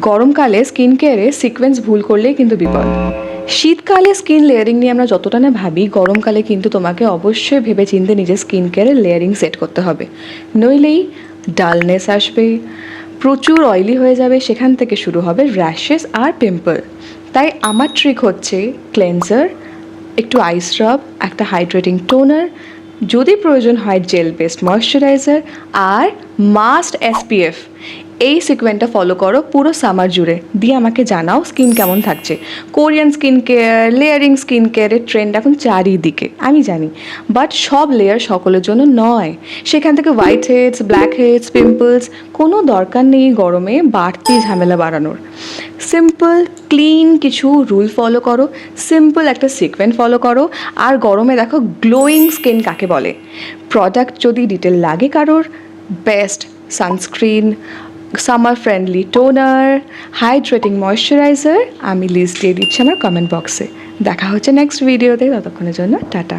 গরমকালে স্কিন কেয়ারে সিকোয়েন্স ভুল করলেই কিন্তু বিপদ। শীতকালে স্কিন লেয়ারিং নিয়ে আমরা যতটা না ভাবি, গরমকালে কিন্তু তোমাকে অবশ্যই ভেবে চিনতে নিজের স্কিন কেয়ারের লেয়ারিং সেট করতে হবে। নইলেই ডালনেস আসবে, প্রচুর অয়েলি হয়ে যাবে, সেখান থেকে শুরু হবে র্যাশেস আর পিম্পল তাই আমার ট্রিক হচ্ছে ক্লেন্সার একটু আইস রাব একটা হাইড্রেটিং টোনার যদি প্রয়োজন হয় জেল বেসড ময়শ্চারাইজার আর মাস্ট এসপিএফ এই সিকোয়েন্টটা ফলো করো পুরো সামার জুড়ে। দিয়ে আমাকে জানাও স্কিন কেমন থাকছে। Korean skin care layering skin কেয়ারের ট্রেন্ড এখন চারিদিকে, আমি জানি। বাট সব লেয়ার সকলের জন্য নয়। সেখান থেকে white heads black heads pimples কোনো দরকার নেই গরমে, বাড়তি ঝামেলা বাড়ানোর। সিম্পল ক্লিন কিছু রুল ফলো করো। সিম্পল একটা সিকোয়েন্ট ফলো করো। আর গরমে দেখো গ্লোয়িং স্কিন কাকে বলে? প্রোডাক্ট যদি ডিটেল লাগে কারোর best sunscreen summer friendly toner hydrating moisturiser আমি লিস্ট দিয়ে দিচ্ছি আমার কমেন্ট বক্সে দেখা হচ্ছে নেক্সট ভিডিওতে ততক্ষণের জন্য, টাটা।